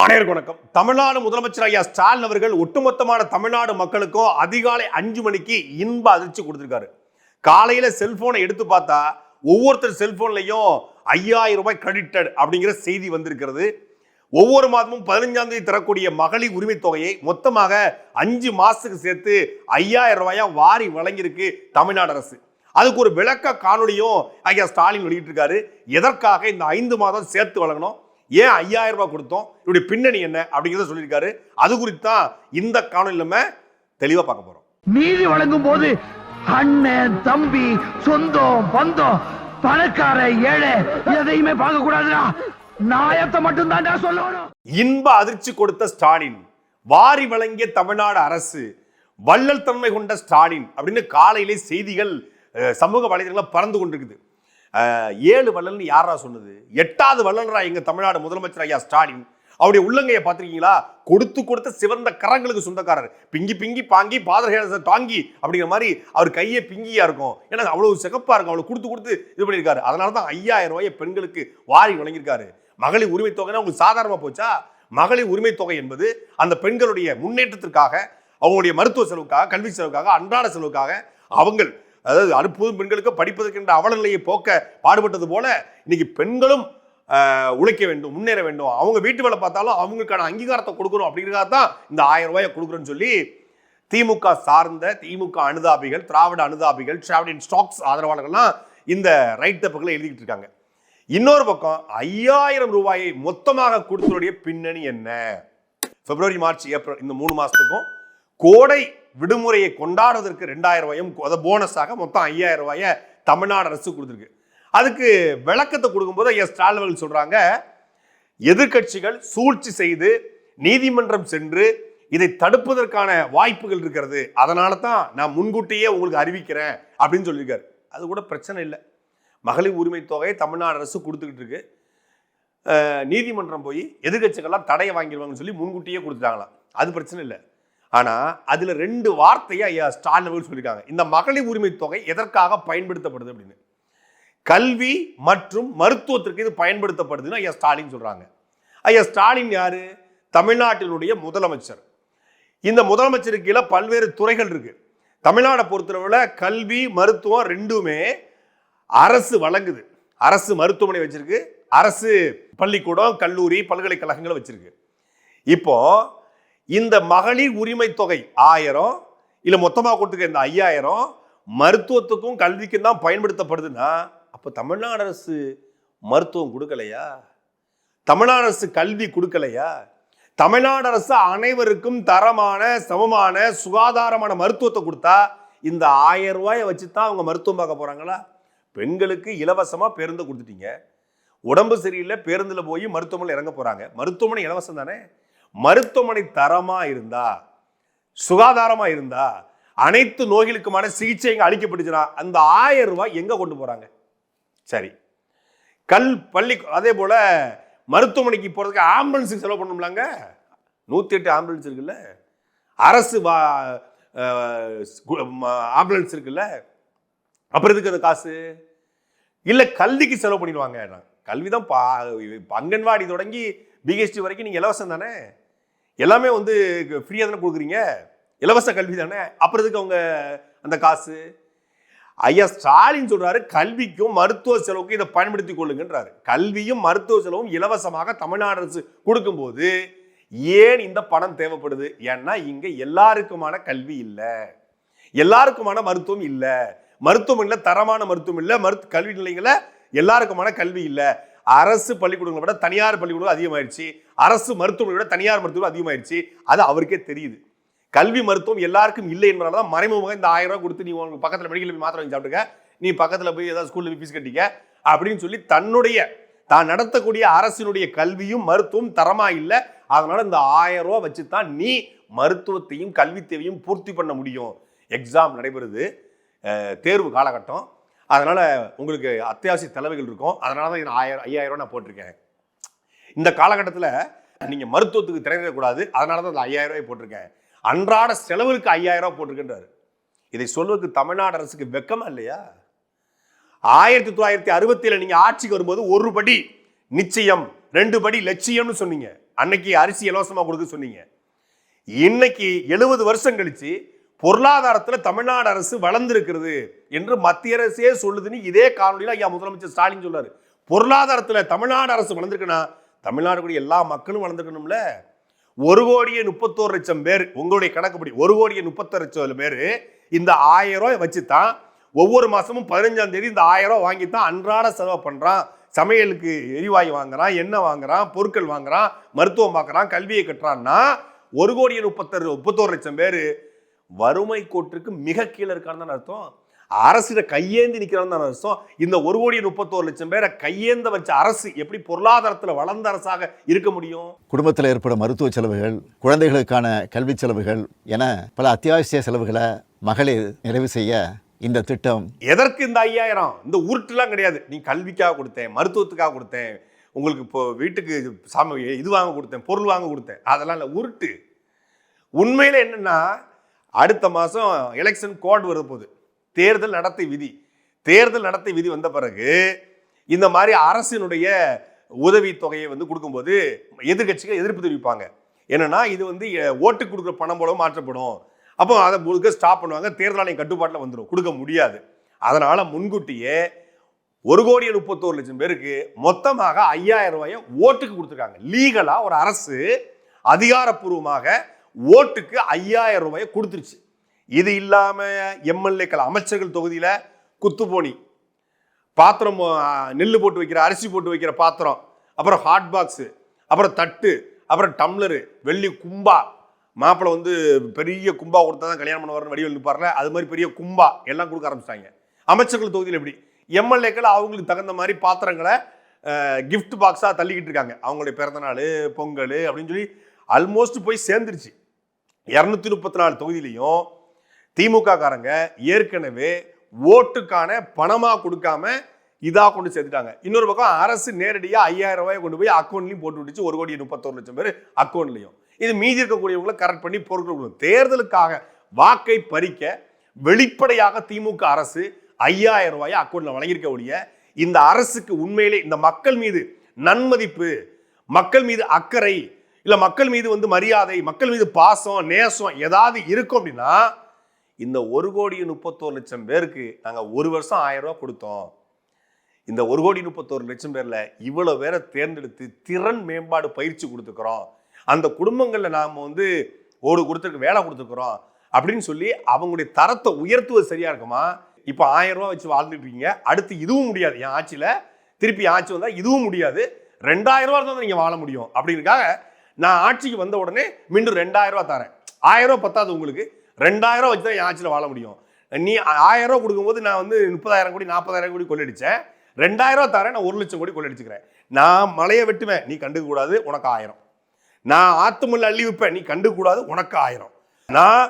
அனைவருக்கும் வணக்கம். தமிழ்நாடு முதலமைச்சர் ஐயா ஸ்டாலின் அவர்கள் ஒட்டுமொத்தமான தமிழ்நாடு மக்களுக்கும் அதிகாலை அஞ்சு மணிக்கு இன்ப அதிர்ச்சி கொடுத்துருக்காரு. காலையில செல்போனை எடுத்து பார்த்தா ஒவ்வொருத்தர் செல்போன்லையும் ஐயாயிரம் ரூபாய் கிரெடிட்டட் அப்படிங்கிற செய்தி வந்திருக்கிறது. ஒவ்வொரு மாதமும் பதினஞ்சாம் தேதி தரக்கூடிய மகளிர் உரிமை தொகையை மொத்தமாக அஞ்சு மாசத்துக்கு சேர்த்து ஐயாயிரம் ரூபாயா வாரி வழங்கியிருக்கு தமிழ்நாடு அரசு. அதுக்கு ஒரு விளக்க காணொலியும் ஐயா ஸ்டாலின் வெளியிட்டிருக்காரு. எதற்காக இந்த ஐந்து மாதம் சேர்த்து வழங்கணும்? ஏன் ஐயாயிரம் ரூபாய் கொடுத்தோம்? இவருடைய பின்னணி என்ன? அப்படிங்கிறத சொல்லியிருக்காரு. அது குறித்து தான் இந்த காணொலி நம்ம தெளிவாக பார்க்க போறோம். நீதி வழங்கும் போது அண்ணன் தம்பி சொந்தம் பந்தம் பணக்கார ஏழை எதையுமே பார்க்க கூடாதுடா. நாயத்தை மட்டும் தான்டா சொல்லணும். இன்ப அதிர்ச்சி கொடுத்த ஸ்டாலின் வாரி வழங்கிய தமிழ்நாடு அரசு வள்ளல் தன்மை கொண்ட ஸ்டாலின் அப்படின்னு காலையிலே செய்திகள் சமூக வலைதளங்களில் பறந்து கொண்டிருக்குது. ஏழு வள்ளல்னு யாரா சொன்னது? எட்டாவது வள்ளல்ரா எங்க தமிழ்நாடு முதலமைச்சர் ஐயா ஸ்டாலின். அவருடைய உள்ளங்கையை பார்த்துருக்கீங்களா? கொடுத்து கொடுத்த சிவந்த கரங்களுக்கு சொந்தக்காரர். பிங்கி பிங்கி பாங்கி பாதரேச தாங்கி அப்படிங்கிற மாதிரி அவர் கையே பிங்கியா இருக்கும். ஏன்னா அவ்வளவு சிகப்பா இருக்கும். அவ்வளவு கொடுத்து கொடுத்து இது பண்ணியிருக்காரு. அதனால தான் ஐயாயிரம் ரூபாயை பெண்களுக்கு வாரி வழங்கியிருக்காரு. மகளிர் உரிமை தொகைனா உங்களுக்கு சாதாரணமா போச்சா? மகளிர் உரிமை தொகை என்பது அந்த பெண்களுடைய முன்னேற்றத்திற்காக அவங்களுடைய மருத்துவ செலவுக்காக கல்வி செலவுக்காக அன்றாட செலவுக்காக அவங்கள் அதாவது அனுப்புவதும் பெண்களுக்கு படிப்பதற்கின்ற அவலநிலையை போக்க பாடுபட்டது போல இன்னைக்கு பெண்களும் உழைக்க வேண்டும் முன்னேற வேண்டும். அவங்க வீட்டு வேலை பார்த்தாலும் அவங்களுக்கான அங்கீகாரத்தை கொடுக்கணும் அப்படிங்கிறதா தான் இந்த ஆயிரம் ரூபாயை கொடுக்குறோன்னு சொல்லி திமுக சார்ந்த திமுக அனுதாபிகள் திராவிட அனுதாபிகள் டிராவிடின் ஸ்டாக்ஸ் ஆதரவாளர்கள்லாம் இந்த ரைட் தப்புகளை எழுதிக்கிட்டு இருக்காங்க. இன்னொரு பக்கம் ஐயாயிரம் ரூபாயை மொத்தமாக கொடுத்தனுடைய பின்னணி என்ன? பிப்ரவரி மார்ச் ஏப்ரல் இந்த மூணு மாதத்துக்கும் கோடை விடுமுறையை கொண்டாடுவதற்கு ரெண்டாயிரம் ரூபாயும் அதை போனஸாக மொத்தம் ஐயாயிரம் ரூபாயை தமிழ்நாடு அரசு கொடுத்துருக்கு. அதுக்கு விளக்கத்தை கொடுக்கும்போது ஐயா ஸ்டாலின் அவர்கள் சொல்றாங்க எதிர்க்கட்சிகள் சூழ்ச்சி செய்து நீதிமன்றம் சென்று இதை தடுப்பதற்கான வாய்ப்புகள் இருக்கிறது. அதனால தான் நான் முன்கூட்டியே உங்களுக்கு அறிவிக்கிறேன். அப்படின்னு சொல்லியிருக்காரு. அது கூட பிரச்சனை இல்லை. மகளிர் உரிமை தொகையை தமிழ்நாடு அரசு கொடுத்துக்கிட்டு இருக்கு. நீதிமன்றம் போய் எதிர்க்கட்சிகள்லாம் தடையை வாங்கிடுவாங்கன்னு சொல்லி முன்கூட்டியே கொடுத்துட்டாங்களாம். அது பிரச்சனை இல்லை. ஆனால் அதில் ரெண்டு வார்த்தையை ஐயா ஸ்டாலின் அவர்கள் சொல்லியிருக்காங்க இந்த மகளிர் உரிமை தொகை எதற்காக பயன்படுத்தப்படுது அப்படின்னு. கல்வி மற்றும் மருத்துவத்திற்கு இது பயன்படுத்தப்படுதுன்னு ஐயா ஸ்டாலின் சொல்கிறாங்க ஐயா ஸ்டாலின் யார்? தமிழ்நாட்டினுடைய முதலமைச்சர். இந்த முதலமைச்சருக்கு கீழே பல்வேறு துறைகள் இருக்குது தமிழ்நாடை பொறுத்தளவில் கல்வி மருத்துவம் ரெண்டுமே அரசு வழங்குது. அரசு மருத்துவமனை வச்சிருக்கு. அரசு பள்ளிக்கூடம் கல்லூரி பல்கலைக்கழகங்களை வச்சிருக்கு. இப்போ இந்த மகளிர் உரிமை தொகை ஆயிரம் இல்லை மொத்தமாக கொடுத்துக்க இந்த ஐயாயிரம் மருத்துவத்துக்கும் கல்விக்கும் தான் பயன்படுத்தப்படுதுன்னா அப்போ தமிழ்நாடு அரசு மருத்துவம் கொடுக்கலையா? தமிழ்நாடு அரசு கல்வி கொடுக்கலையா? தமிழ்நாடு அரசு அனைவருக்கும் தரமான சமமான சுகாதாரமான மருத்துவத்தை கொடுத்தா இந்த ஆயிரம் ரூபாயை வச்சு தான் அவங்க மருத்துவம் பார்க்க போகிறாங்களா பெண்களுக்கு இலவசமாக பேருந்து கொடுத்துட்டீங்க. உடம்பு சரியில்லை பேருந்தில் போய் மருத்துவமனையில் இறங்க போகிறாங்க மருத்துவமனை இலவசம் தானே? மருத்துவமனை தரமா இருந்தா சுகாதாரமா இருந்தா அனைத்து நோய்களுக்குமான சிகிச்சை இங்க அளிக்கப்பட்டுச்சுன்னா அந்த ஆயிரம் ரூபாய் எங்கே கொண்டு போகிறாங்க சரி. கல் பள்ளி அதே போல் மருத்துவமனைக்கு போகிறதுக்கு ஆம்புலன்ஸுக்கு செலவு பண்ணும்லாங்க நூற்றி எட்டு ஆம்புலன்ஸ் இருக்குல்ல? அரசு வா ஆம்புலன்ஸ் இருக்குல்ல? அப்புறம் எதுக்கு அந்த காசு? இல்லை கல்விக்கு செலவு பண்ணிடுவாங்க. கல்வி தான் பா அங்கன்வாடி தொடங்கி பிஹெச்டி வரைக்கும் நீங்கள் இலவசம் தானே? எல்லாமே வந்து ஃப்ரீயாக தானே கொடுக்குறீங்க? இலவச கல்வி தானே? அப்புறதுக்கு அவங்க அந்த காசு? ஐயா ஸ்டாலின் சொல்றாரு கல்விக்கும் மருத்துவ செலவுக்கும் இதை பயன்படுத்தி கொள்ளுங்கன்றாரு. கல்வியும் மருத்துவ செலவும் இலவசமாக தமிழ்நாடு அரசு கொடுக்கும்போது ஏன் இந்த பணம் தேவைப்படுது? ஏன்னா இங்க எல்லாருக்குமான கல்வி இல்லை. எல்லாருக்குமான மருத்துவம் இல்லை. மருத்துவம் இல்லை தரமான மருத்துவம் இல்லை. மருத்து கல்வி நிலையங்கள எல்லாருக்குமான கல்வி இல்லை. அரசு பள்ளிக்கூடங்களை விட தனியார் பள்ளிக்கூடம் அதிகமாயிருச்சு. அரசு மருத்துவமனை விட தனியார் மருத்துவம் அதிகமாயிருச்சு. அது அவருக்கே தெரியுது. கல்வி மருத்துவம் எல்லாருக்கும் இல்லை என்பதால தான் மறைமுகமாக இந்த ஆயிரம் ரூபாய் கொடுத்து நீ உனக்கு பக்கத்தில் மெடிக்கல் போய் மாத்திரை வாங்கி சாப்பிட்டுக்க நீ பக்கத்தில் போய் ஏதாவது ஸ்கூலில் ஃபீஸ் கட்டிக்க. அப்படின்னு சொல்லி தன்னுடைய தான் நடத்தக்கூடிய அரசினுடைய கல்வியும் மருத்துவம் தரமா இல்லை. அதனால இந்த ஆயிரம் ரூபா வச்சு தான் நீ மருத்துவத்தையும் கல்வி தேவையும் பூர்த்தி பண்ண முடியும். எக்ஸாம் நடைபெறுது. தேர்வு காலகட்டம். அதனால் உங்களுக்கு அத்தியாவசிய தலைவைகள் இருக்கும். அதனால தான் நான் ஆயிரம் ஐயாயிரம் நான் போட்டிருக்கேன். இந்த காலகட்டத்தில் நீங்கள் மருத்துவத்துக்கு திறனிடக்கூடாது அதனால தான் அந்த ஐயாயிரம் ரூபாய் போட்டிருக்கேன். அன்றாட செலவுக்கு ஐயாயிரம் ரூபாய் போட்டிருக்கின்றார். இதை சொல்வதற்கு தமிழ்நாடு அரசுக்கு வெக்கமா இல்லையா? ஆயிரத்தி தொள்ளாயிரத்தி அறுபத்தில நீங்கள் ஆட்சிக்கு வரும்போது ஒரு படி நிச்சயம் ரெண்டு படி லட்சியம்னு சொன்னீங்க. அன்னைக்கு அரிசி இலவசமாக கொடுக்க சொன்னீங்க. இன்னைக்கு எழுபது வருஷம் கழிச்சு பொருளாதாரத்தில் தமிழ்நாடு அரசு வளர்ந்திருக்கிறது என்று மத்திய அரசே சொல்லுதுன்னு இதே காணொலியில் ஐயா முதலமைச்சர் ஸ்டாலின் சொல்றாரு. பொருளாதாரத்தில் தமிழ்நாடு அரசு வளர்ந்துருக்குன்னா தமிழ்நாடு கூடிய எல்லா மக்களும் வளர்ந்துக்கணும்ல ஒரு கோடியே முப்பத்தோரு லட்சம் பேர் உங்களுடைய கணக்குப்படி ஒரு கோடியே முப்பத்தோரு லட்சம் பேர் இந்த ஆயிரம் ரூபாய் வச்சு தான் ஒவ்வொரு மாதமும் பதினஞ்சாம் தேதி இந்த ஆயிரம் ரூபாய் வாங்கி தான் அன்றாட செலவு பண்ணுறான் சமையலுக்கு எரிவாயு வாங்குறான் எண்ணெய் வாங்குறான் பொருட்கள் வாங்குறான் மருத்துவம் பார்க்குறான் கல்வியை கட்டுறான்னா ஒரு கோடியே முப்பத்தொரு முப்பத்தோரு லட்சம் பேர் வறுமை கோட்டிற்கு மிக கீழே இருக்கான்னு தான் அர்த்தம். அரசிட கையேந்தி நிற்கிறான்னு தான் அர்த்தம். இந்த ஒரு கோடி முப்பத்தோரு லட்சம் பேரை கையேந்த வச்ச அரசு எப்படி பொருளாதாரத்தில் வளர்ந்த அரசாக இருக்க முடியும்? குடும்பத்தில் ஏற்படும் மருத்துவ செலவுகள் குழந்தைகளுக்கான கல்வி செலவுகள் என பல அத்தியாவசிய செலவுகளை மகளிர் நிறைவு செய்ய இந்த திட்டம் எதற்கு இந்த ஐயாயிரம்? இந்த உருட்டுலாம் கிடையாது. நீ கல்விக்காக கொடுத்தேன் மருத்துவத்துக்காக கொடுத்தேன் உங்களுக்கு இப்போ வீட்டுக்கு சாமி இது வாங்க கொடுத்தேன் பொருள் வாங்க கொடுத்தேன். அதெல்லாம் இல்லை உருட்டு. உண்மையில என்னன்னா அடுத்த மாதம் எலெக்ஷன் கோட் வர போகுது. தேர்தல் நடத்தை விதி. தேர்தல் நடத்தை விதி வந்த பிறகு இந்த மாதிரி அரசினுடைய உதவி தொகையை வந்து கொடுக்கும்போது எதிர்க்கட்சிகள் எதிர்ப்பு தெரிவிப்பாங்க. என்னன்னா இது வந்து ஓட்டு ஓட்டுக்கு கொடுக்குற பணம் போல மாற்றப்படும். அப்போ அதை முழுக்க ஸ்டாப் பண்ணுவாங்க. தேர்தல் ஆணையம் கட்டுப்பாட்டில் வந்துடும் கொடுக்க முடியாது. அதனால் முன்கூட்டியே ஒரு கோடி முப்பத்தோரு லட்சம் பேருக்கு மொத்தமாக ஐயாயிரம் ரூபாயை ஓட்டுக்கு கொடுத்துருக்காங்க. லீகலாக ஒரு அரசு அதிகாரப்பூர்வமாக ஓட்டுக்கு ஐயாயிரம் ரூபாயை கொடுத்துருச்சு. இது இல்லாமல் எம்எல்ஏக்கள் அமைச்சர்கள் தொகுதியில் குத்துப்போனி பாத்திரம் நெல் போட்டு வைக்கிற அரிசி போட்டு வைக்கிற பாத்திரம் அப்புறம் ஹாட் பாக்ஸு அப்புறம் தட்டு அப்புறம் டம்ளரு வெள்ளி கும்பா. மாப்பிள்ளை வந்து பெரிய கும்பா கொடுத்தா தான் கல்யாணம் பண்ண வரணும் வடிவில் நிற்பார்ல அது மாதிரி பெரிய கும்பா எல்லாம் கொடுக்க ஆரம்பிச்சிட்டாங்க. அமைச்சர்கள் தொகுதியில் எப்படி? எம்எல்ஏக்கள் அவங்களுக்கு தகுந்த மாதிரி பாத்திரங்களை கிஃப்ட் பாக்ஸாக தள்ளிக்கிட்டு இருக்காங்க. அவங்களுடைய பிறந்தநாள் பொங்கல் அப்படின்னு சொல்லி ஆல்மோஸ்ட் போய் சேர்ந்துருச்சு. இரநூத்தி முப்பத்தி நாலு தொகுதியிலையும் திமுக காரங்க ஏற்கனவே ஓட்டுக்கான பணமாக கொடுக்காம இதாக கொண்டு சேர்த்துட்டாங்க. இன்னொரு பக்கம் அரசு நேரடியாக ஐயாயிரம் ரூபாய் கொண்டு போய் அக்கௌண்ட்லையும் போட்டு விட்டுச்சு. ஒரு கோடி முப்பத்தோரு லட்சம் பேர் அக்கௌண்ட்லையும் இது மீதி இருக்கக்கூடியவங்களை கரெக்ட் பண்ணி பொருட்கள் தேர்தலுக்காக வாக்கை பறிக்க வெளிப்படையாக திமுக அரசு ஐயாயிரம் ரூபாயை அக்கௌண்ட்ல வழங்கியிருக்க ஒழிய இந்த அரசுக்கு உண்மையிலே இந்த மக்கள் மீது நன்மதிப்பு மக்கள் மீது அக்கறை இல்லை மக்கள் மீது வந்து மரியாதை மக்கள் மீது பாசம் நேசம் ஏதாவது இருக்கும் அப்படின்னா இந்த ஒரு கோடி முப்பத்தோரு லட்சம் பேருக்கு நாங்கள் ஒரு வருஷம் ஆயிரம் ரூபா கொடுத்தோம். இந்த ஒரு கோடி முப்பத்தோரு லட்சம் பேரில் இவ்வளோ பேரை தேர்ந்தெடுத்து திறன் மேம்பாடு பயிற்சி கொடுத்துக்கிறோம். அந்த குடும்பங்களில் நாம் வந்து ஓடு கொடுத்துருக்கு வேலை கொடுத்துக்கிறோம் அப்படின்னு சொல்லி அவங்களுடைய தரத்தை உயர்த்துவது சரியாக இருக்குமா? இப்போ ஆயிரம் ரூபா வச்சு வாழ்ந்துட்டு இருக்கீங்க. அடுத்து இதுவும் முடியாது. என் ஆட்சியில் திருப்பி ஆட்சி வந்தால் இதுவும் முடியாது. ரெண்டாயிரம் ரூபா இருந்தால் நீங்கள் வாழ முடியும். அப்படிங்கிறக்காக நான் ஆட்சிக்கு வந்த உடனே மீண்டும் ரெண்டாயிரம் ரூபா தரேன். ஆயிரம் ரூபா பத்தாது உங்களுக்கு. ரெண்டாயிரம் ரூபா வச்சு தான் என் ஆட்சியில் வாழ முடியும். நீ ஆயிரம் ரூபா கொடுக்கும்போது நான் வந்து முப்பதாயிரம் கோடி நாற்பதாயிரம் கோடி கொள்ளடிச்சேன். ரெண்டாயிரம் ரூபா தரேன் நான் ஒரு லட்சம் கோடி கொள்ளடிச்சுக்கிறேன். நான் மலையை வெட்டுவேன் நீ கண்டுக்க கூடாது உனக்கு ஆயிரம். நான் ஆத்துமல்ல அள்ளி விற்பேன் நீ கண்டுக்க கூடாது உனக்கு ஆயிரம். நான்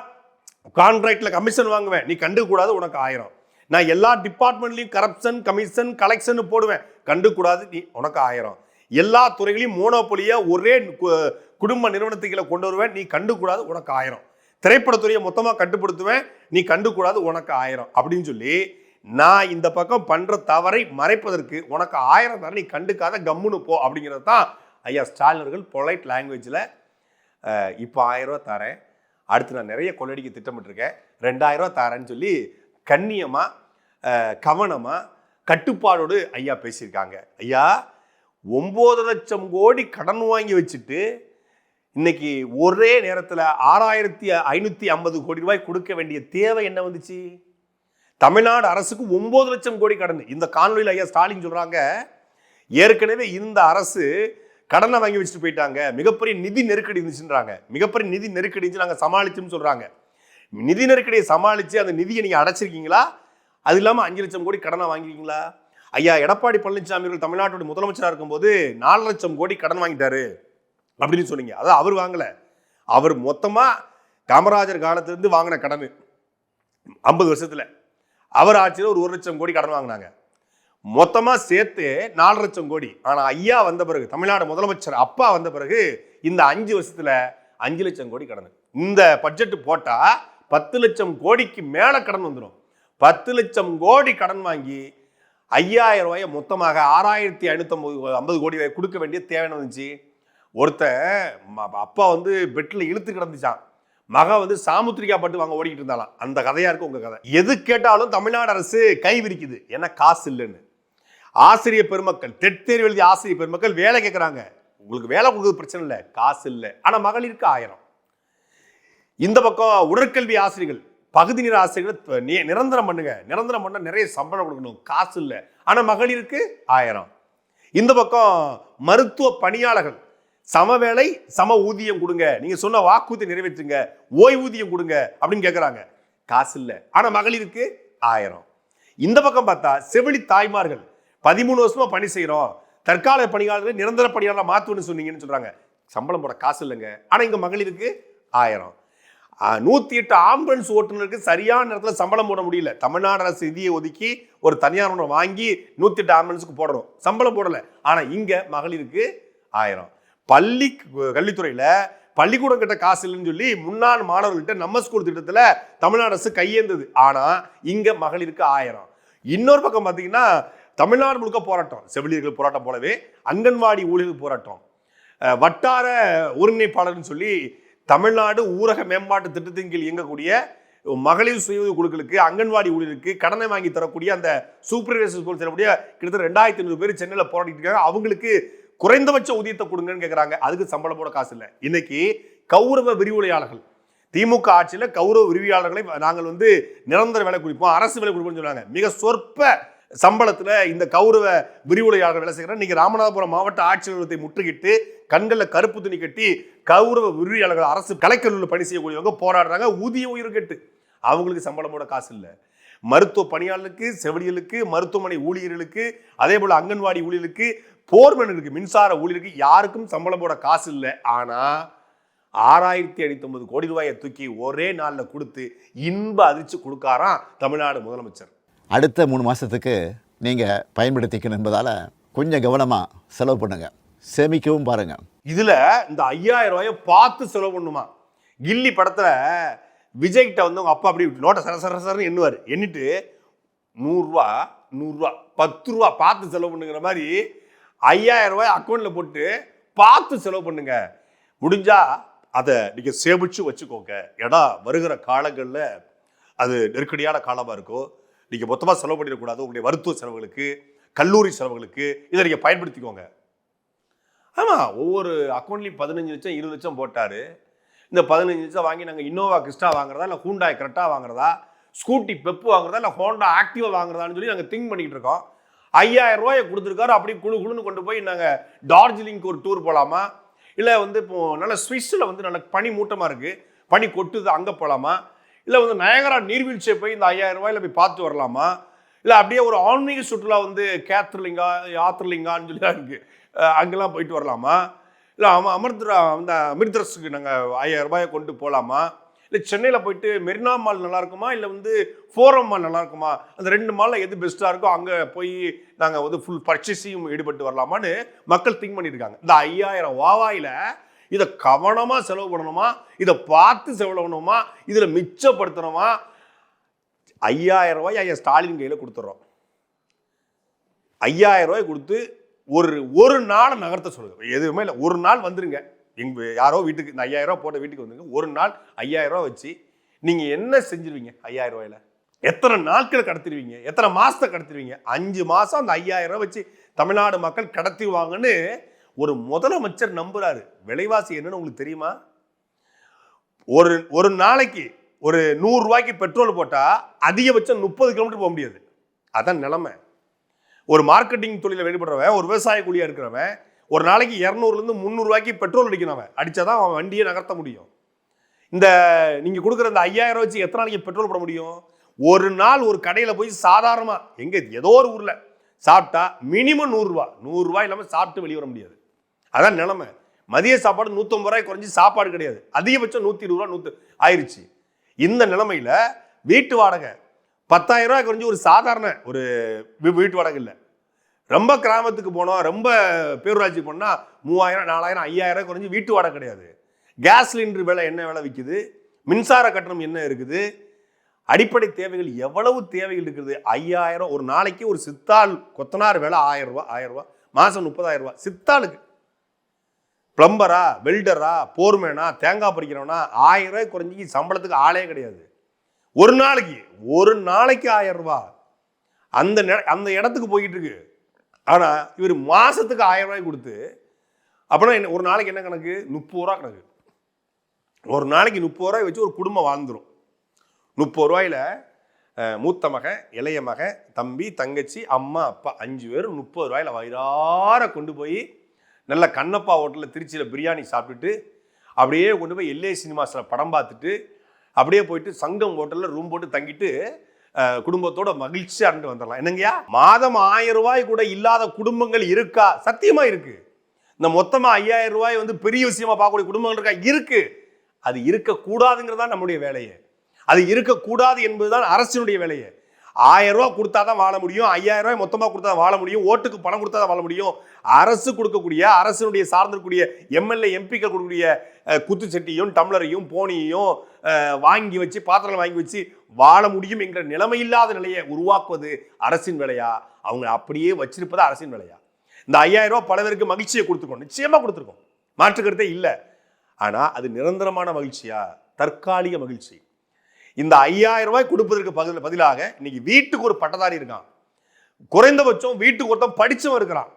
கான்ட்ராக்டில் கமிஷன் வாங்குவேன் நீ கண்டுக்க கூடாது உனக்கு ஆயிரம். நான் எல்லா டிபார்ட்மெண்ட்லையும் கரப்ஷன் கமிஷன் கலெக்ஷன் போடுவேன் கண்டுக்கூடாது நீ உனக்கு ஆயிரம். எல்லா துறைகளையும் மோனோபொலியா ஒரே கு- குடும்ப நிறுவனத்துக்குள்ள கொண்டு வருவேன் நீ கண்டுக்கூடாது உனக்கு ஆயிரம். திரைப்படத்துறையை மொத்தமாக கட்டுப்படுத்துவேன். நீ கண்டுக்கூடாது உனக்கு ஆயிரம். அப்படின்னு சொல்லி நான் இந்த பக்கம் பண்ணுற தவறை மறைப்பதற்கு உனக்கு ஆயிரம் தர நீ கண்டுக்காத கம்முன்னு போ அப்படிங்கிறது தான் ஐயா ஸ்டாலினர்கள் பொலைட் லாங்குவேஜில் இப்போ ஆயிரம் ரூபா தரேன். அடுத்து நான் நிறைய கொள்ளடிக்க திட்டமிட்டிருக்கேன். ரெண்டாயிரம் ரூபா தரேன்னு சொல்லி கண்ணியமாக கவனமாக கட்டுப்பாடோடு ஐயா பேசியிருக்காங்க. ஐயா ஒம்பது லட்சம் கோடி கடன் வாங்கி வச்சுட்டு இன்னைக்கு ஒரே நேரத்தில் ஆறாயிரத்தி ஐநூற்றி ஐம்பது கோடி ரூபாய் கொடுக்க வேண்டிய தேவை என்ன வந்துச்சு? தமிழ்நாடு அரசுக்கு ஒம்பது லட்சம் கோடி கடன். இந்த காணொலியில் ஐயா ஸ்டாலின் சொல்கிறாங்க ஏற்கனவே இந்த அரசு கடனை வாங்கி வச்சுட்டு போயிட்டாங்க. மிகப்பெரிய நிதி நெருக்கடி இருந்துச்சுன்றாங்க. மிகப்பெரிய நிதி நெருக்கடி இருந்துச்சு நாங்கள் சமாளிச்சோம்னு சொல்கிறாங்க நிதி நெருக்கடியை சமாளித்து அந்த நிதியை நீங்கள் அடைச்சிருக்கீங்களா? அது இல்லாமல் அஞ்சு லட்சம் கோடி கடனை வாங்கிருக்கீங்களா? ஐயா எடப்பாடி பழனிசாமி அவர்கள் தமிழ்நாட்டோட முதலமைச்சராக இருக்கும்போது நாலு லட்சம் கோடி கடன் வாங்கிட்டாரு அப்படின்னு சொன்னீங்க. அதான் அவர் வாங்கலை. அவர் மொத்தமாக காமராஜர் காலத்திலேருந்து வாங்கின கடன். ஐம்பது வருஷத்தில். அவர் ஆட்சியில் ஒரு ஒரு லட்சம் கோடி கடன் வாங்கினாங்க. மொத்தமாக சேர்த்து நாலு லட்சம் கோடி. ஆனால் ஐயா வந்த பிறகு தமிழ்நாடு முதலமைச்சர் அப்பா வந்த பிறகு இந்த அஞ்சு வருஷத்தில் அஞ்சு லட்சம் கோடி கடன். இந்த பட்ஜெட்டு போட்டால் பத்து லட்சம் கோடிக்கு மேலே கடன் வந்துடும் பத்து லட்சம் கோடி கடன் வாங்கி ஐயாயிரம் ரூபாயை மொத்தமாக ஆறாயிரத்தி ஐநூற்றம்பது ஐம்பது கோடி ரூபாய் கொடுக்க வேண்டிய தேவை வந்துச்சு ஒருத்தன் அப்பா வந்து பெட்டில் இழுத்து கிடந்துச்சான் மகன் வந்து சாமுத்திரிகா பட்டு வாங்க ஓடிக்கிட்டு இருந்தாலாம். அந்த கதையாக இருக்கும் உங்கள் கதை. எது கேட்டாலும் தமிழ்நாடு அரசு கை விரிக்குது. ஏன்னா காசு இல்லைன்னு. ஆசிரியர் பெருமக்கள் டெட் தேர்வு எழுதிய ஆசிரியர் பெருமக்கள் வேலை கேட்குறாங்க உங்களுக்கு வேலை கொடுக்குறது பிரச்சனை இல்லை. காசு இல்லை. ஆனால் மகளிருக்கு ஆயிரம். இந்த பக்கம் உடற்கல்வி ஆசிரியர்கள் பகுதி நேர ஆசைகளை நிரந்தரம் பண்ணுங்க. நிரந்தரம் பண்ண நிறைய சம்பளம் கொடுக்கணும். காசு இல்லை. ஆனால் மகளிருக்கு ஆயிரம். இந்த பக்கம் மருத்துவ பணியாளர்கள் சம வேலை சம ஊதியம் கொடுங்க. நீங்க சொன்ன வாக்குறுதி நிறைவேற்றுங்க. ஓய்வூதியம் கொடுங்க அப்படின்னு கேட்குறாங்க காசு இல்லை. ஆனால் மகளிருக்கு ஆயிரம். இந்த பக்கம் பார்த்தா செவிலி தாய்மார்கள் பதிமூணு வருஷமா பணி செய்கிறோம் தற்கால பணியாளர்களை நிரந்தர பணியாளராக மாற்றுன்னு சொன்னீங்கன்னு சொல்றாங்க. சம்பளம் போட காசு இல்லைங்க. ஆனால் இங்கே மகளிருக்கு ஆயிரம். நூற்றி எட்டு ஆம்புலன்ஸ் ஓட்டுநருக்கு சரியான நேரத்தில் சம்பளம் போட முடியல. தமிழ்நாடு அரசு நிதியை ஒதுக்கி ஒரு தனியார் ஒன்று வாங்கி நூற்றி எட்டு ஆம்புலன்ஸுக்கு போடணும் சம்பளம் போடலை. ஆனால் இங்கே மகளிருக்கு ஆயிரம். பள்ளி கல்வித்துறையில் பள்ளிக்கூடம் கிட்ட காசு இல்லைன்னு சொல்லி முன்னாள் மாணவர்கள்ட்ட நம்ம ஸ்கூல் திட்டத்தில் தமிழ்நாடு அரசு கையேந்தது. ஆனால் இங்கே மகளிருக்கு ஆயிரம். இன்னொரு பக்கம் பார்த்தீங்கன்னா தமிழ்நாடு முழுக்க போராட்டம். செவிலியர்கள் போராட்டம் போலவே அங்கன்வாடி ஊழியர்கள் போராட்டம். வட்டார ஒருங்கிணைப்பாளர்னு சொல்லி தமிழ்நாடு ஊரக மேம்பாட்டு திட்டத்தின் கீழ் இயங்கக்கூடிய மகளிர் சுய உதவி குழுக்களுக்கு அங்கன்வாடி ஊழியருக்கு கடனை வாங்கி தரக்கூடிய அந்த சூப்பர்வைசர் போல் செல்லக்கூடிய கிட்டத்தட்ட ரெண்டாயிரத்தி ஐநூறு பேர் சென்னையில் போராடிட்டு இருக்காங்க. அவங்களுக்கு குறைந்தபட்ச ஊதியத்தை கொடுங்கன்னு கேட்குறாங்க அதுக்கு சம்பளம் போட காசு இல்லை. இன்னைக்கு கௌரவ விரிவுரையாளர்கள் திமுக ஆட்சியில் கௌரவ விரிவியாளர்களை நாங்கள் வந்து நிரந்தர வேலை கொடுப்போம் அரசு வேலை கொடுப்போம்னு சொல்லுவாங்க. மிக சொற்ப சம்பளத்தில் இந்த கௌரவ விரிவுரையாளர் வேலை செய்கிறேன் நீங்கள் ராமநாதபுரம் மாவட்ட ஆட்சியரகத்தை முற்றுகிட்டு கண்களில் கருப்பு துணி கட்டி கௌரவ விரிவுரையாளர்கள் அரசு கலைக்கல்லூரில் பணி செய்யக்கூடியவங்க போராடுறாங்க. ஊதிய உயிர் கட்டு. அவங்களுக்கு சம்பளமோட காசு இல்லை. மருத்துவ பணியாளர்களுக்கு செவிலியலுக்கு மருத்துவமனை ஊழியர்களுக்கு அதே போல் அங்கன்வாடி ஊழியர்களுக்கு போர்மேனுக்கு மின்சார ஊழியருக்கு யாருக்கும் சம்பளம் போட காசு இல்லை. ஆனால் ஆறாயிரத்தி ஐநூத்தி கோடி ரூபாயை தூக்கி ஒரே நாளில் கொடுத்து இன்ப அதிர்ச்சி கொடுக்காராம் தமிழ்நாடு முதலமைச்சர். அடுத்த மூணு மாதத்துக்கு நீங்கள் பயன்படுத்திக்கணும் என்பதால் கொஞ்சம் கவனமாக செலவு பண்ணுங்கள் சேமிக்கவும் பாருங்கள் இதில் இந்த ஐயாயிரம் ரூபாயை பார்த்து செலவு பண்ணுமா? கில்லி படத்தில் விஜய்கிட்ட வந்து அவங்க அப்பா அப்படி நோட்டை சர சர சரன்னு எண்ணுவார். எண்ணிட்டு நூறுரூவா நூறுரூவா பத்து ரூபா பார்த்து செலவு பண்ணுங்கிற மாதிரி ஐயாயிரம் ரூபாய் அக்கௌண்ட்டில் போட்டு பார்த்து செலவு பண்ணுங்க. முடிஞ்சா அதை நீங்கள் சேமிச்சு வச்சுக்கோங்க. ஏன்னா வருகிற காலங்களில் அது நெருக்கடியான காலமாக இருக்கும் நீங்கள் மொத்தமாக செலவு பண்ணிடக்கூடாது. உங்களுடைய மருத்துவ செலவுகளுக்கு கல்லூரி செலவுகளுக்கு இதை நீங்கள் பயன்படுத்திக்கோங்க. ஆமாம் ஒவ்வொரு அக்கௌண்ட்லையும் பதினஞ்சு லட்சம் இருபது லட்சம் போட்டார். இந்த பதினஞ்சு லட்சம் வாங்கி நாங்கள் இன்னோவா கிறிஸ்டா வாங்குறதா இல்லை ஹூண்டாய் கரெக்டாக வாங்குறதா ஸ்கூட்டி பெப்பு வாங்குறதா இல்லை ஹோண்டா ஆக்டிவா வாங்குறதான்னு சொல்லி நாங்கள் திங்க் பண்ணிக்கிட்டு இருக்கோம். ஐயாயிரம் ரூபாயை கொடுத்துருக்காரு அப்படியே குழு குழுன்னு கொண்டு போய் நாங்கள் டார்ஜிலிங்க்கு ஒரு டூர் போகலாமா இல்லை வந்து இப்போ நல்ல ஸ்விஸ்ஸில் வந்து நல்ல பனி மூட்டமாக இருக்குது பனி கொட்டுது அங்கே போகலாமா இல்லை வந்து நயகரா நீர்வீழ்ச்சியை போய் இந்த ஐயாயிரம் ரூபாயில் போய் பார்த்து வரலாமா? இல்லை அப்படியே ஒரு ஆன்மீக சுற்றுலா வந்து கேத்ரலிங்கா யாத்ரலிங்கான்னு சொல்லி தான் இருக்குது அங்கெல்லாம் போயிட்டு வரலாமா? இல்லை அவன் அமிர்தரா அந்த அமிர்தரஸுக்கு நாங்கள் ஐயாயிரம் ரூபாயை கொண்டு போகலாமா இல்லை சென்னையில் போயிட்டு மெரினா மால் நல்லா இருக்குமா? இல்லை வந்து ஃபோரம் மால் நல்லா இருக்குமா? அந்த ரெண்டு மாலில் எது பெஸ்ட்டாக இருக்கோ அங்கே போய் நாங்கள் வந்து ஃபுல் பர்ச்சேஸையும் ஈடுபட்டு வரலாமான்னு மக்கள் திங்க் பண்ணியிருக்காங்க இந்த ஐயாயிரம் வாவாயில் இதை கவனமாக செலவு பண்ணணுமா? இதை பார்த்து செலவு பண்ணணுமா? இதில் மிச்சப்படுத்தணுமா? ஐயாயிரம் ரூபாய் ஐயா ஸ்டாலின் கையில் கொடுத்துட்றோம் ஐயாயிரம் ரூபாய் கொடுத்து ஒரு ஒரு நாளை நகர்த்த சொல்லுங்கள் எதுவுமே இல்லை. ஒரு நாள் வந்துருங்க. எங்கள் யாரோ வீட்டுக்கு இந்த ஐயாயிரம் ரூபா போட்ட வீட்டுக்கு வந்துருங்க. ஒரு நாள் ஐயாயிரம் ரூபா வச்சு நீங்கள் என்ன செஞ்சிருவீங்க ஐயாயிரம் ரூபாயில்? எத்தனை நாட்கள் கடத்திடுவீங்க எத்தனை மாதத்தை கடத்திடுவீங்க அஞ்சு மாதம் அந்த ஐயாயிரம் ரூபா வச்சு தமிழ்நாடு மக்கள் கடத்திடுவாங்கன்னு ஒரு முதலமைச்சர் நம்புறாரு. விலைவாசி என்னன்னு உங்களுக்கு தெரியுமா? ஒரு ஒரு நாளைக்கு ஒரு நூறு ரூபாய்க்கு பெட்ரோல் போட்டால் அதிகபட்சம் முப்பது கிலோமீட்டர் போக முடியாது. அதான் நிலமை. ஒரு மார்க்கெட்டிங் தொழிலில் வெளிப்படுறவன் ஒரு விவசாய கூலியாக இருக்கிறவன் ஒரு நாளைக்கு இரநூறுலேருந்து முந்நூறுவாய்க்கு பெட்ரோல் அடிக்கணும் அவன். அடிச்சாதான் அவன் வண்டியை நகர்த்த முடியும். இந்த நீங்கள் கொடுக்குற இந்த ஐயாயிரம் வச்சு எத்தனை நாளைக்கு பெட்ரோல் போட முடியும்? ஒரு நாள் ஒரு கடையில் போய் சாதாரணமாக எங்கே ஏதோ ஒரு ஊரில். சாப்பிட்டா மினிமம் நூறுரூவா நூறுரூவா இல்லாமல் சாப்பிட்டு வெளியே வர முடியாது. அதான் நிலமை. மதிய சாப்பாடு நூற்றம்பது ரூபாய் குறைஞ்சி சாப்பாடு கிடையாது. அதிகபட்சம் நூற்றி இருபது ரூபா நூற்று ஆயிடுச்சு இந்த நிலமையில் வீட்டு வாடகை பத்தாயிரம் ரூபாய் குறைஞ்சி ஒரு சாதாரண ஒரு வீட்டு வாடகை இல்லை. ரொம்ப கிராமத்துக்கு போனோம் ரொம்ப பேரூராட்சி போனால் மூவாயிரம் நாலாயிரம் ஐயாயிரம் குறைஞ்சி வீட்டு வாடகை கிடையாது. கேஸ் சிலிண்டர் விலை என்ன விலை விற்குது மின்சார கட்டணம் என்ன இருக்குது? அடிப்படை தேவைகள் எவ்வளவு தேவைகள் இருக்குது? ஐயாயிரம் ஒரு நாளைக்கு ஒரு சித்தாள் கொத்தனார் வேலை ஆயிரம் ரூபா ஆயிரம் ரூபா மாதம் முப்பதாயிரம் ரூபா. சித்தாளுக்கு பிளம்பரா வெல்டரா போர்மேனா தேங்காய் பறிக்கிறவனா ஆயிரம் ரூபாய் குறைஞ்சி சம்பளத்துக்கு ஆளே கிடையாது. ஒரு நாளைக்கு ஒரு நாளைக்கு ஆயிரம் ரூபா. அந்த நெ- அந்த இடத்துக்கு போய்கிட்டு இருக்கு ஆனால் இவர் மாதத்துக்கு ஆயிரம் ரூபாய் கொடுத்து அப்படின்னா என்ன ஒரு நாளைக்கு என்ன கணக்கு? முப்பது ரூபா கணக்கு. ஒரு நாளைக்கு முப்பது ரூபாய் வச்சு ஒரு குடும்பம் வாழ்ந்துடும் முப்பது ரூபாயில மூத்த மகன் இளைய மகன் தம்பி தங்கச்சி அம்மா அப்பா அஞ்சு பேர் முப்பது ரூபாயில் வயிறார கொண்டு போய் நல்ல கண்ணப்பா ஹோட்டலில் திருச்சியில் பிரியாணி சாப்பிட்டுட்டு அப்படியே கொண்டு போய் எல்ஏ சினிமாஸில் படம் பார்த்துட்டு அப்படியே போயிட்டு சங்கம் ஹோட்டலில் ரூம் போட்டு தங்கிட்டு குடும்பத்தோட மகிழ்ச்சியாக அண்டு வந்துடலாம். என்னங்கய்யா? மாதம் ஆயிரம் ரூபாய் கூட இல்லாத குடும்பங்கள் இருக்கா? சத்தியமாக இருக்குது இந்த மொத்தமாக ஐயாயிரம் ரூபாய் வந்து பெரிய விஷயமா பார்க்கக்கூடிய குடும்பங்கள் இருக்கா? இருக்குது அது இருக்கக்கூடாதுங்கிறது தான் நம்முடைய வேலையை. அது இருக்கக்கூடாது என்பது தான் அரசினுடைய வேலையை. ஆயிரம் ரூபா கொடுத்தா தான் வாழ முடியும் ஐயாயிரம் ரூபாய் மொத்தமாக கொடுத்தா தான் வாழ முடியும் ஓட்டுக்கு பணம் கொடுத்தா தான் வாழ முடியும். அரசு கொடுக்கக்கூடிய அரசினுடைய சார்ந்திருக்கக்கூடிய எம்எல்ஏ எம்பிக்கள் கொடுக்கக்கூடிய குத்துச்சட்டியும் டம்ளரையும் போனியையும் வாங்கி வச்சு பாத்திரங்களை வாங்கி வச்சு வாழ முடியும் என்கிற நிலைமையில்லாத நிலையை உருவாக்குவது அரசின் வேலையா? அவங்க அப்படியே வச்சிருப்பது அரசின் வேலையா? இந்த ஐயாயிரம் ரூபா பல பேருக்கு மகிழ்ச்சியை கொடுத்துருக்கோம் நிச்சயமாக கொடுத்துருக்கோம். மாற்றுக்கிறதே இல்லை. ஆனால் அது நிரந்தரமான மகிழ்ச்சியா? தற்காலிக மகிழ்ச்சி. இந்த ஐயாயிரம் ரூபாய் கொடுப்பதற்கு பதில் பதிலாக இன்னைக்கு வீட்டுக்கு ஒரு பட்டதாரி இருக்கான். குறைந்தபட்சம் வீட்டுக்கு ஒருத்தன் படித்தவன் இருக்கிறான்.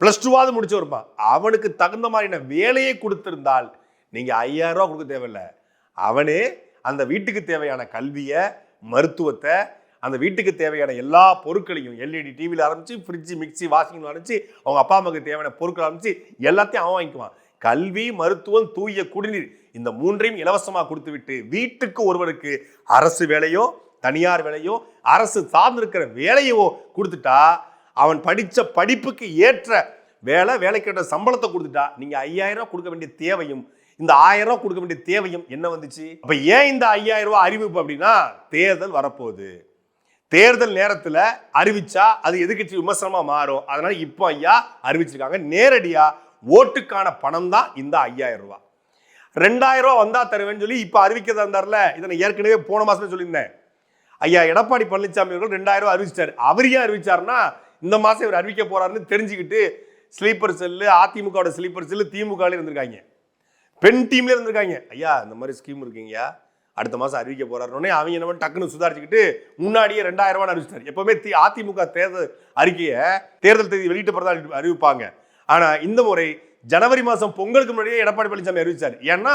ப்ளஸ் டூவாவது முடிச்சவன் இருப்பான். அவனுக்கு தகுந்த மாதிரியான வேலையை கொடுத்திருந்தால் நீங்கள் ஐயாயிரம் ரூபா கொடுக்க தேவையில்ல. அவனே அந்த வீட்டுக்கு தேவையான கல்வியை மருத்துவத்தை அந்த வீட்டுக்கு தேவையான எல்லா பொருட்களையும் எல்இடி டிவியில் ஆரம்பிச்சு ஃப்ரிட்ஜு மிக்ஸி வாஷிங் ஆரம்பிச்சு அவங்க அப்பா அம்மாவுக்கு தேவையான பொருட்கள் ஆரம்பிச்சு எல்லாத்தையும் அவன் வாங்கிக்குவான். கல்வி மருத்துவம் தூய குடிநீர் இந்த மூன்றையும் இலவசமாக கொடுத்துவிட்டு வீட்டுக்கு ஒருவருக்கு அரசு வேலையோ தனியார் வேலையோ அரசு சார்ந்திருக்கிற வேலையோ கொடுத்துட்டா அவன் படித்த படிப்புக்கு ஏற்ற வேலை வேலைக்கேற்ற சம்பளத்தை கொடுத்துட்டா நீங்கள் ஐயாயிரம் ரூபா கொடுக்க வேண்டிய தேவையும் இந்த ஆயிரம் ரூபா கொடுக்க வேண்டிய தேவையும் என்ன வந்துச்சு? அப்போ ஏன் இந்த ஐயாயிரம் ரூபா அறிவிப்பு அப்படின்னா தேர்தல் வரப்போகுது. தேர்தல் நேரத்தில் அறிவிச்சா அது எதிர்கட்சி விமர்சனமாக மாறும். அதனால இப்போ ஐயா அறிவிச்சிருக்காங்க. நேரடியாக ஓட்டுக்கான பணம் தான் இந்த ஐயாயிரம் ரூபா ரெண்டாயிரம் ரூபா வந்தா தருவேன்னு சொல்லி இப்போ அறிவிக்கிறதா இருந்தார்ல இதை நான் ஏற்கனவே போன மாசமே சொல்லியிருந்தேன். ஐயா எடப்பாடி பழனிசாமி அவர்கள் ரெண்டாயிரம் ரூபா அறிவிச்சிட்டார். அவர் ஏன் அறிவிச்சாருன்னா இந்த மாசம் இவர் அறிவிக்க போறாருன்னு தெரிஞ்சுக்கிட்டு ஸ்லீப்பர் செல்லு அதிமுகவோட ஸ்லீப்பர் செல்லு திமுகவில் இருந்திருக்காங்க. பெண் டீம்ல இருந்திருக்காங்க. ஐயா இந்த மாதிரி ஸ்கீம் இருக்குங்கய்யா அடுத்த மாசம் அறிவிக்க போறாருன்னே அவங்க என்ன டக்குன்னு சுதாரிச்சுக்கிட்டு முன்னாடியே ரெண்டாயிரம் ரூபாய் அறிவிச்சிட்டாரு. எப்பவுமே தி அதிமுக தேர்தல் அறிக்கையை தேர்தல் தேதி வெளியிட்ட பிறகு அறிவிப்பாங்க. ஆனால் இந்த முறை ஜனவரி மாதம் பொங்கலுக்கு முன்னாடியே எடப்பாடி பழனிசாமி அறிவிச்சார். ஏன்னா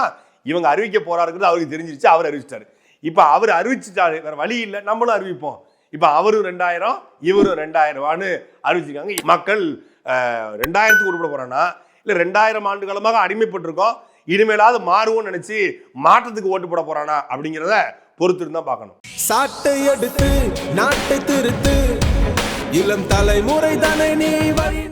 இவங்க அறிவிக்க போறாருங்கிறது அவருக்கு தெரிஞ்சிருச்சு அவர் அறிவிச்சிட்டாரு. இப்போ அவர் அறிவிச்சிட்டாரு வேற வழி இல்லை நம்மளும் அறிவிப்போம். இப்போ அவரும் ரெண்டாயிரம் இவரும் ரெண்டாயிரம் ரூபான்னு அறிவிச்சிருக்காங்க. மக்கள் ரெண்டாயிரத்துக்கு உருப்பட போறோன்னா இல்லை ரெண்டாயிரம் ஆண்டு காலமாக அடிமைப்பட்டிருக்கோம் இனிமேலாவது மாறுவோம்னு நினைச்சு மாற்றத்துக்கு ஓட்டு போட போறானா அப்படிங்கிறத பொறுத்து இருந்தா பார்க்கணும். சாட்டை எடுத்து நாட்டை திருத்து இளம் தலைமுறை தானே நீ வழி